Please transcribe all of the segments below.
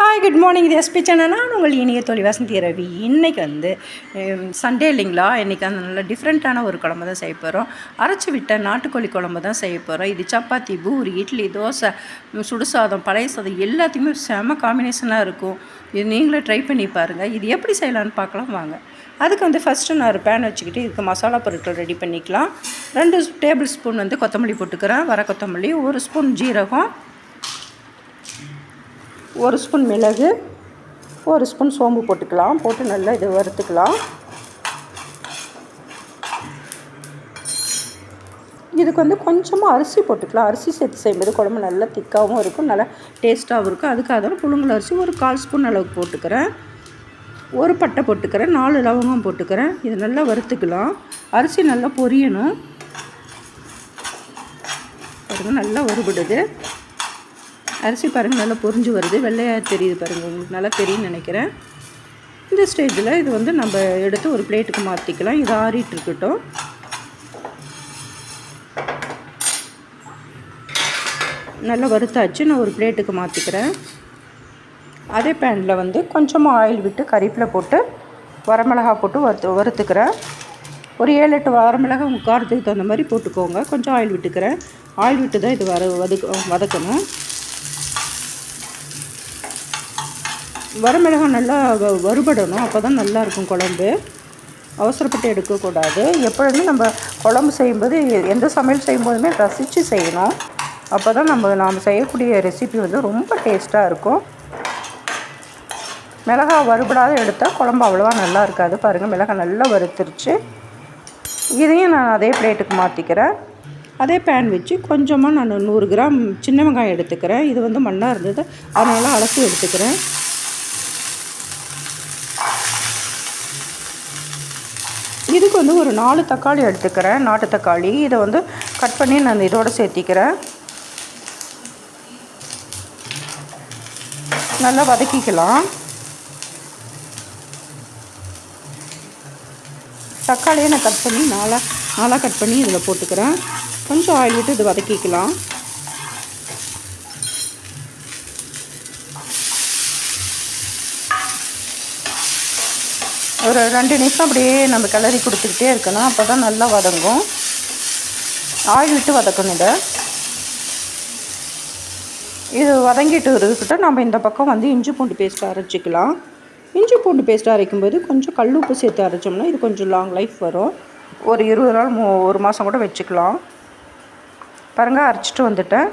Hi good morning இது SP channel உங்கள் இனிய தொழில் வசந்தி ரவி. இன்றைக்கி வந்து சண்டே இல்லைங்களா? இன்றைக்கி அந்த நல்ல டிஃப்ரெண்ட்டான ஒரு குழம்பு தான் செய்ய போகிறோம் அரைச்சி விட்ட நாட்டுக்கோழி குழம்பு தான் செய்ய போகிறோம் இது சப்பாத்தி பூரி இட்லி தோசை சுடுசாதம் பழைய சாதம் எல்லாத்தையுமே செம காம்பினேஷனாக இருக்கும். இது நீங்களே ட்ரை பண்ணி பாருங்கள் இது எப்படி செய்யலான்னு பார்க்கலாம் வாங்க. அதுக்கு வந்து ஃபஸ்ட்டு நான் ஒரு பேன் வச்சுக்கிட்டு இதுக்கு மசாலா பொருட்கள் ரெடி பண்ணிக்கலாம். ரெண்டு டேபிள் ஸ்பூன் வந்து கொத்தமல்லி போட்டுக்கிறேன். வர கொத்தமல்லி ஒரு ஸ்பூன் ஜீரகம் ஒரு ஸ்பூன் மிளகு ஒரு ஸ்பூன் சோம்பு போட்டுக்கலாம். போட்டு நல்லா இதை வறுத்துக்கலாம். இதுக்கு வந்து கொஞ்சமாக அரிசி போட்டுக்கலாம். அரிசி சேர்த்து செய்யும்போது குழம்பு நல்லா திக்காகவும் இருக்கும் நல்லா டேஸ்ட்டாகவும் இருக்கும். அதுக்காக தான் புழுங்கல் அரிசி ஒரு கால் ஸ்பூன் அளவுக்கு போட்டுக்கிறேன். ஒரு பட்டை போட்டுக்கிறேன் நாலு லவங்கம் போட்டுக்கிறேன். இது நல்லா வறுத்துக்கலாம். அரிசி நல்லா பொரியணும். பாருங்கள் நல்லா வருபடுது அரிசி பாருங்கள் நல்லா பொறிஞ்சு வருது. வெள்ளையாக தெரியுது பாருங்கள் உங்களுக்கு நல்லா தெரியும்னு நினைக்கிறேன். இந்த ஸ்டேஜில் இது வந்து நம்ம எடுத்து ஒரு பிளேட்டுக்கு மாற்றிக்கலாம் இது ஆறிட்டு இருக்கட்டும். நல்லா வறுத்தாச்சு. நான் ஒரு பிளேட்டுக்கு மாற்றிக்கிறேன் அதே பேனில் வந்து கொஞ்சமாக ஆயில் விட்டு கறிப்பில் போட்டு வரமிளகா போட்டு வறுத்து வறுத்துக்கிறேன். ஒரு ஏழு எட்டு வரமிளகா உங்கள் காரத்துக்கு தகுந்த மாதிரி போட்டுக்கோங்க. கொஞ்சம் ஆயில் விட்டுக்கிறேன். ஆயில் விட்டு தான் இது வர வதக்க வதக்கணும். வரமிளகாய் நல்லா வ- வறுபடணும் அப்போ தான் நல்லாயிருக்கும் குழம்பு. அவசரப்பட்டு எடுக்கக்கூடாது. எப்பொழுதுமே நம்ம குழம்பு செய்யும்போது எந்த சமையல் செய்யும்போதுமே ரசித்து செய்யணும். அப்போ தான் நம்ம நாம் செய்யக்கூடிய ரெசிபி வந்து ரொம்ப டேஸ்ட்டாக இருக்கும். மிளகாய் வறுபடாத எடுத்தால் குழம்பு அவ்வளோவா நல்லா இருக்காது. பாருங்கள் மிளகாய் நல்லா வறுத்துருச்சு. இதையும் நான் அதே பிளேட்டுக்கு மாற்றிக்கிறேன் அதே பேன் வச்சு கொஞ்சமாக நான் நூறு கிராம் சின்ன வெங்காயம் எடுத்துக்கிறேன். இது வந்து மண்ணாக இருந்தது. அதனால் அலசி எடுத்துக்கிறேன். இதுக்கு வந்து ஒரு நாலு தக்காளி எடுத்துக்கிறேன். நாட்டு தக்காளி. இதை வந்து கட் பண்ணி நான் இதோடு சேர்த்திக்கிறேன். நல்லா வதக்கிக்கலாம். தக்காளியை நான் கட் பண்ணி நாலாக நாலாக கட் பண்ணி இதில் போட்டுக்கிறேன். கொஞ்சம் ஆயில் விட்டு இது வதக்கிக்கலாம். ஒரு ரெண்டு நிமிஷம் அப்படியே நம்ம கிளறி கொடுத்துக்கிட்டே இருக்கணும். அப்போ தான் நல்லா வதங்கும். ஆயில் விட்டு வதக்கணும் இதை. இது வதங்கிட்டு இருக்கட்டும். நம்ம இந்த பக்கம் வந்து இஞ்சி பூண்டு பேஸ்ட் அரைச்சிக்கலாம். இஞ்சி பூண்டு பேஸ்ட் அரைக்கும்போது கொஞ்சம் கல் உப்பு சேர்த்து அரைச்சோம்னா இது கொஞ்சம் லாங் லைஃப் வரும். ஒரு இருபது நாள் மூ ஒரு மாதம் கூட வச்சுக்கலாம். பாருங்கள் அரைச்சிட்டு வந்துட்டேன்.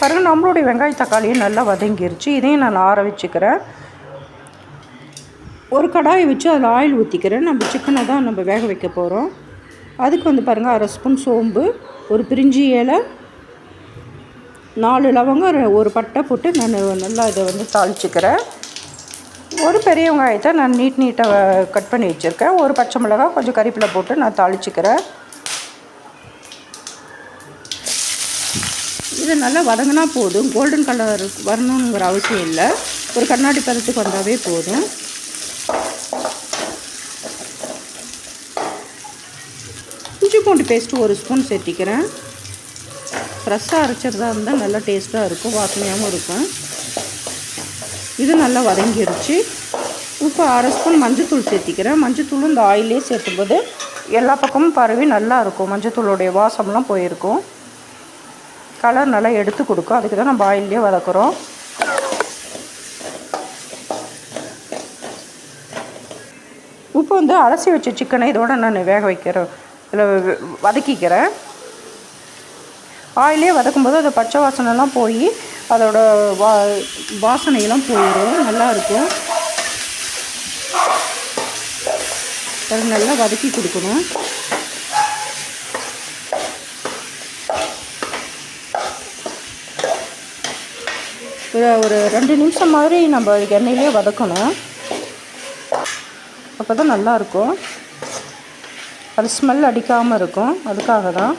பாருங்கள் நம்மளுடைய வெங்காய தக்காளியும் நல்லா வதங்கிருச்சு. இதையும் நான் ஆற வச்சுக்கிறேன். ஒரு கடாயை வச்சு அதில் ஆயில் ஊற்றிக்கிறேன் நம்ம சிக்கனை தான் நம்ம வேக வைக்க போகிறோம் அதுக்கு வந்து பாருங்கள் அரை ஸ்பூன் சோம்பு ஒரு பிரிஞ்சி இலை நாலு லவங்கம் ஒரு பட்டை போட்டு நான் நல்லா இதை வந்து தாளிச்சுக்கிறேன். ஒரு பெரிய வெங்காயத்தை நான் நீட் நீட்டாக கட் பண்ணி வச்சுருக்கேன். ஒரு பச்சை மிளகாய் கொஞ்சம் கறிப்பில் போட்டு நான் தாளிச்சுக்கிறேன். இது நல்லா வதங்கினா போதும். கோல்டன் கலர் வரணுங்கிற அவசியம் இல்லை. ஒரு கண்ணாடி பதத்துக்கு வந்தாவே போதும். பூண்டு பேஸ்ட்டு ஒரு ஸ்பூன் சேர்த்திக்கிறேன். ஃப்ரெஷ்ஷாக அரைச்சதா இருந்தால் நல்லா டேஸ்ட்டாக இருக்கும் வாசனையாகவும் இருக்கும். இது நல்லா வதங்கிடுச்சு இப்போ அரை ஸ்பூன் மஞ்சத்தூள் சேர்த்திக்கிறேன். மஞ்சத்தூளும் இந்த ஆயிலே சேர்த்தும்போது எல்லா பக்கமும் பரவி நல்லா இருக்கும். மஞ்சத்தூளுடைய வாசம்லாம் போயிருக்கும். கலர் நல்லா எடுத்து கொடுக்கும். அதுக்கு தான் நம்ம ஆயிலே வதக்குறோம். உப்பு வந்து அலசி வச்ச சிக்கனை இதோட நான் வேக வைக்கிறேன். இதில் வதக்கிக்கிறேன். ஆயிலே வதக்கும்போது அது பச்சை வாசனைலாம் போய் அதோட வா வாசனையெல்லாம் போயிடும் நல்லா இருக்கும். அது நல்லா வதக்கி கொடுக்கணும். ஒரு ஒரு ரெண்டு நிமிஷம் மாதிரி நம்ம எண்ணெயிலே வதக்கணும். அப்போ தான் நல்லாயிருக்கும் அது ஸ்மெல் அடிக்காமல் இருக்கும். அதுக்காக தான்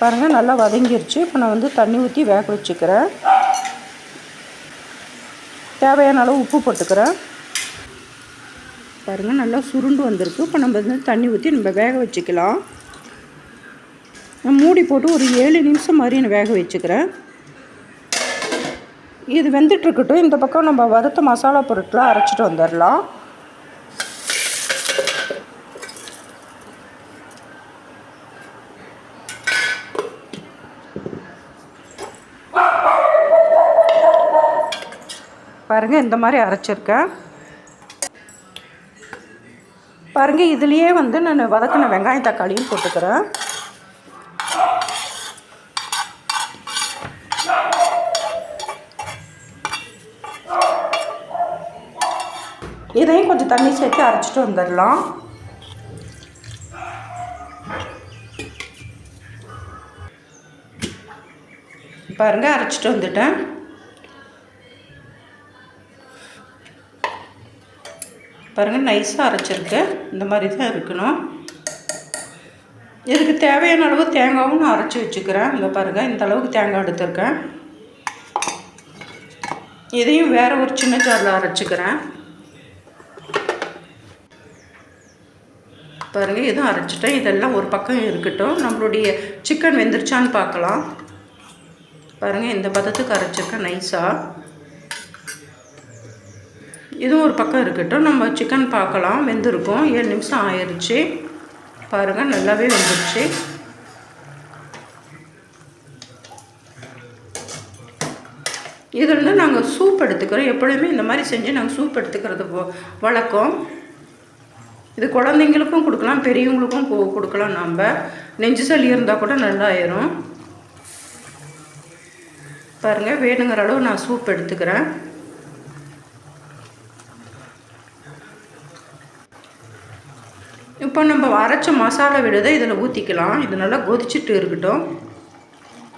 பாருங்கள் நல்லா வதங்கிருச்சு. இப்போ நான் வந்து தண்ணி ஊற்றி வேக வச்சுக்கிறேன். தேவையான அளவு உப்பு போட்டுக்கிறேன். பாருங்கள் நல்லா சுருண்டு வந்திருக்கு. இப்போ நம்ம வந்து தண்ணி ஊற்றி நம்ம வேக வச்சுக்கலாம். நான் மூடி போட்டு ஒரு ஏழு நிமிஷம் மாதிரி நான் வேக வச்சுக்கிறேன். இது வெந்துட்டுருக்கட்டும் இந்த பக்கம் நம்ம வறுத்த மசாலா பொருட்களை அரைச்சிட்டு வந்துடலாம். பாருங்கள் இந்த மாதிரி அரைச்சிருக்கேன். பாருங்கள் இதுலேயே வந்து நான் வதக்கின வெங்காயம் தக்காளியும் போட்டுக்கிறேன். இதையும் கொஞ்சம் தண்ணி சேர்த்து அரைச்சிட்டு வந்துடலாம். பாருங்கள் அரைச்சிட்டு வந்துட்டேன். பாருங்கள் நைஸாக அரைச்சிருக்கேன் இந்த மாதிரி தான் இருக்கணும். இதுக்கு தேவையான அளவு தேங்காவும் நான் அரைச்சி வச்சுக்கிறேன். இங்கே பாருங்கள் இந்த அளவுக்கு தேங்காய் எடுத்துருக்கேன். இதையும் வேறு ஒரு சின்ன ஜாரில் அரைச்சிக்கிறேன். பாருங்கள் இதுவும் அரைச்சிட்டேன். இதெல்லாம் ஒரு பக்கம் இருக்கட்டும். நம்மளுடைய சிக்கன் வெந்துருச்சான்னு பார்க்கலாம். பாருங்கள் இந்த பதத்துக்கு அரைச்சிருக்கேன் நைஸாக இதுவும் ஒரு பக்கம் இருக்கட்டும். நம்ம சிக்கன் பார்க்கலாம். வெந்திருக்கோம். ஏழு நிமிஷம் ஆயிடுச்சு பாருங்கள் நல்லாவே வெந்துருச்சு. இதில் நாங்கள் சூப் எடுத்துக்கிறோம். எப்பொழுதுமே இந்த மாதிரி செஞ்சு நாங்கள் சூப் எடுத்துக்கிறது வழக்கம். இது குழந்தைங்களுக்கும் கொடுக்கலாம். பெரியவங்களுக்கும் கொடுக்கலாம் நம்ம நெஞ்சு சளி இருந்தால் கூட நல்லாயிரும். பாருங்கள் வேணுங்கிற அளவு நான் சூப் எடுத்துக்கிறேன். இப்போ நம்ம அரைச்ச மசாலா விடுதை இதில் ஊற்றிக்கலாம் இது நல்லா கொதிச்சுட்டு இருக்கட்டும்.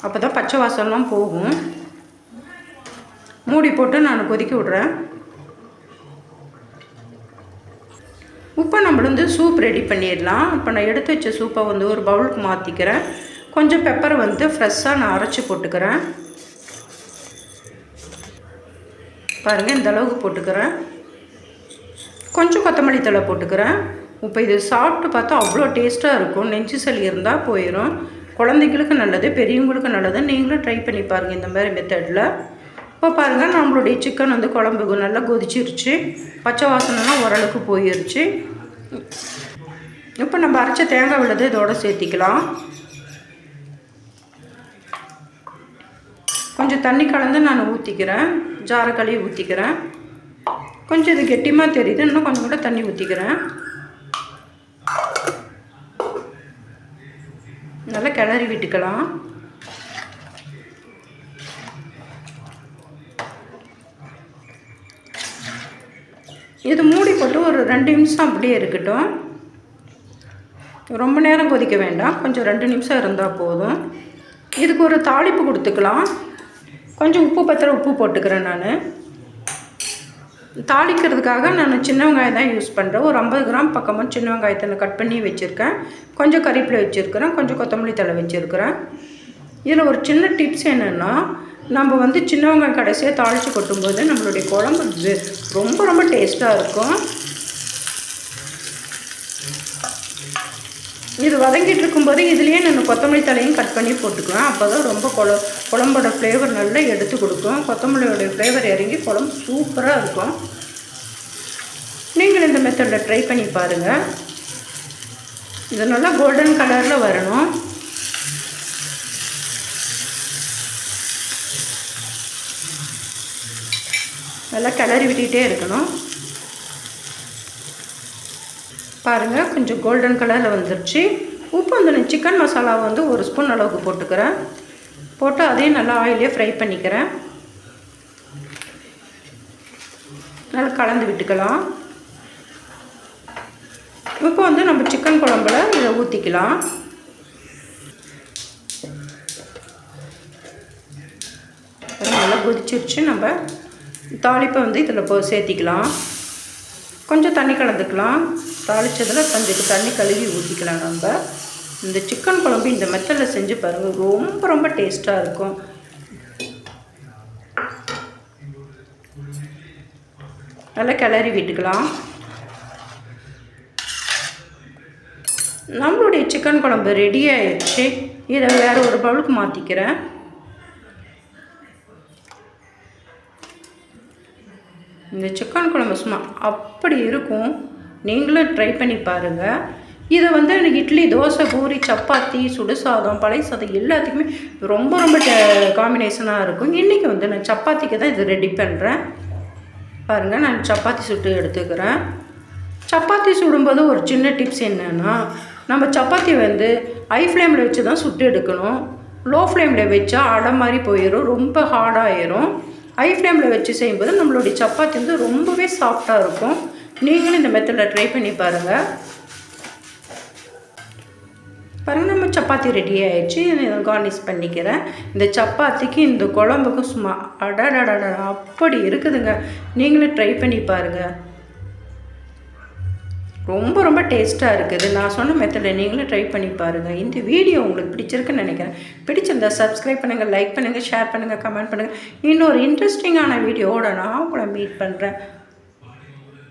அப்போ தான் பச்சை வாசம்லாம் போகும். மூடி போட்டு நான் கொதிக்க விட்றேன். இப்போ நம்ம வந்து சூப் ரெடி பண்ணிடலாம். இப்போ நான் எடுத்து வச்ச சூப்பை வந்து ஒரு பவுலுக்கு மாற்றிக்கிறேன் கொஞ்சம் பெப்பரை வந்து ஃப்ரெஷ்ஷாக நான் அரைச்சி போட்டுக்கிறேன். பாருங்கள் இந்த அளவுக்கு போட்டுக்கிறேன். கொஞ்சம் கொத்தமல்லி தழை போட்டுக்கிறேன். இப்போ இது சாப்பிட்டு பார்த்தா அவ்வளோ டேஸ்ட்டாக இருக்கும். நெஞ்சு சளி இருந்தால் போயிடும் குழந்தைங்களுக்கு நல்லது பெரியவங்களுக்கு நல்லது. நீங்களும் ட்ரை பண்ணி பாருங்கள் இந்த மாதிரி மெத்தடில் இப்போ பாருங்கள் நம்மளுடைய சிக்கன் வந்து குழம்பு நல்லா கொதிச்சிருச்சு. பச்சை வாசனைலாம் ஓரளவுக்கு போயிருச்சு. இப்போ நம்ம அரைச்ச தேங்காய் விழுது இதோட சேர்த்திக்கலாம். கொஞ்சம் தண்ணி கலந்து நான் ஊற்றிக்கிறேன் ஜார ஊற்றிக்கிறேன் கொஞ்சம் இது கெட்டியமாக தெரியுது. இன்னும் கொஞ்சம் கூட தண்ணி ஊற்றிக்கிறேன் நல்லா கிளறி விட்டுக்கலாம். இது மூடி போட்டு ஒரு ரெண்டு நிமிஷம் அப்படியே இருக்கட்டும். ரொம்ப நேரம் கொதிக்க வேண்டாம். கொஞ்சம் ரெண்டு நிமிஷம் இருந்தால் போதும். இதுக்கு ஒரு தாளிப்பு கொடுத்துக்கலாம். கொஞ்சம் உப்பு பத்திர உப்பு போட்டுக்கிறேன் நான். தாளிக்கிறதுக்காக நான் சின்ன வெங்காயம் தான் யூஸ் பண்ணுறேன் ஒரு ஐம்பது கிராம் பக்கமாக சின்ன வெங்காயத்தை நான் கட் பண்ணி வச்சுருக்கேன். கொஞ்சம் கறிப்பில் வச்சுருக்கிறேன். கொஞ்சம் கொத்தமல்லி தலை வச்சுருக்கிறேன். இதில் ஒரு சின்ன டிப்ஸ் என்னென்னா நம்ம வந்து சின்ன வெங்காயம் கடைசியாக தாளித்து கொட்டும்போது நம்மளுடைய குழம்பு ரொம்ப ரொம்ப டேஸ்ட்டாக இருக்கும். இது வதங்கிட்டு இருக்கும்போது இதுலேயே நான் கொத்தமல்லி தலையும் கட் பண்ணி போட்டுக்குவேன் அப்போ தான் ரொம்ப குழ குழம்போட ஃப்ளேவர் நல்லா எடுத்து கொடுக்கும். கொத்தமல்லியோடைய ஃப்ளேவர் இறங்கி குழம்பு சூப்பராக இருக்கும். நீங்கள் இந்த மெத்தடில் ட்ரை பண்ணி பாருங்கள் இது நல்லா கோல்டன் கலரில் வரணும். நல்லா கிளறி விட்டுகிட்டே இருக்கணும். பாருங்கள் கொஞ்சம் கோல்டன் கலரில் வந்துருச்சு. உப்பு வந்து சிக்கன் மசாலா வந்து ஒரு ஸ்பூன் அளவுக்கு போட்டுக்கிறேன். போட்டு அதையும் நல்லா ஆயிலே ஃப்ரை பண்ணிக்கிறேன். நல்லா கலந்து விட்டுக்கலாம். இப்போ வந்து நம்ம சிக்கன் குழம்புல இதை ஊற்றிக்கலாம் நல்லா கொதிச்சிருச்சு. நம்ம தாளிப்பை வந்து இதில் போ சேர்த்திக்கலாம். கொஞ்சம் தண்ணி கலந்துக்கலாம். தாளித்ததில் கொஞ்சம் தண்ணி கழுவி ஊற்றிக்கலாம் நம்ம. இந்த சிக்கன் குழம்பு இந்த மெத்தடில் செஞ்சு பாருங்கள் ரொம்ப ரொம்ப டேஸ்ட்டாக இருக்கும். நல்லா கிளறி விட்டுக்கலாம். நம்மளுடைய சிக்கன் குழம்பு ரெடி ஆயிடுச்சு. இதை வேறு ஒரு பவுலுக்கு மாற்றிக்கிறேன் இந்த சிக்கன் குழம்பு சும்மா அப்படி இருக்கும். நீங்களும் ட்ரை பண்ணி பாருங்கள் இதை வந்து எனக்கு இட்லி தோசை பூரி சப்பாத்தி சுடு சாதம் பழைய சாதம் எல்லாத்துக்குமே ரொம்ப ரொம்ப காம்பினேஷனாக இருக்கும். இன்றைக்கி வந்து நான் சப்பாத்திக்கு தான் இது ரெடி பண்ணுறேன் பாருங்கள் நான் சப்பாத்தி சுட்டு எடுத்துக்கிறேன். சப்பாத்தி சுடும்போது ஒரு சின்ன டிப்ஸ் என்னென்னா நம்ம சப்பாத்தி வந்து ஹை ஃப்ளேமில் வச்சு தான் சுட்டு எடுக்கணும். லோ ஃப்ளேமில் வச்சா அடை மாதிரி போயிடும் ரொம்ப ஹார்டாகிடும் ஹை ஃப்ளேமில் வச்சு செய்யும்போது நம்மளுடைய சப்பாத்தி வந்து ரொம்பவே சாஃப்டாக இருக்கும். நீங்களும் இந்த மெத்தடில் ட்ரை பண்ணி பாருங்கள் பாருங்கள் நம்ம சப்பாத்தி ரெடி ஆகிடுச்சு இதை கார்னிஷ் பண்ணிக்கிறேன். இந்த சப்பாத்திக்கு இந்த குழம்புக்கும் சும்மா அடடடட அப்படி இருக்குதுங்க. நீங்களும் ட்ரை பண்ணி பாருங்கள் ரொம்ப ரொம்ப டேஸ்ட்டாக இருக்குது. நான் சொன்ன மெத்தடில் நீங்களும் ட்ரை பண்ணி பாருங்கள் இந்த வீடியோ உங்களுக்கு பிடிச்சிருக்குன்னு நினைக்கிறேன். பிடிச்சிருந்தா சப்ஸ்கிரைப் பண்ணுங்கள் லைக் பண்ணுங்கள் ஷேர் பண்ணுங்கள் கமெண்ட் பண்ணுங்கள் இன்னொரு இன்ட்ரெஸ்டிங்கான வீடியோவோட நான் உங்களை மீட் பண்ணுறேன்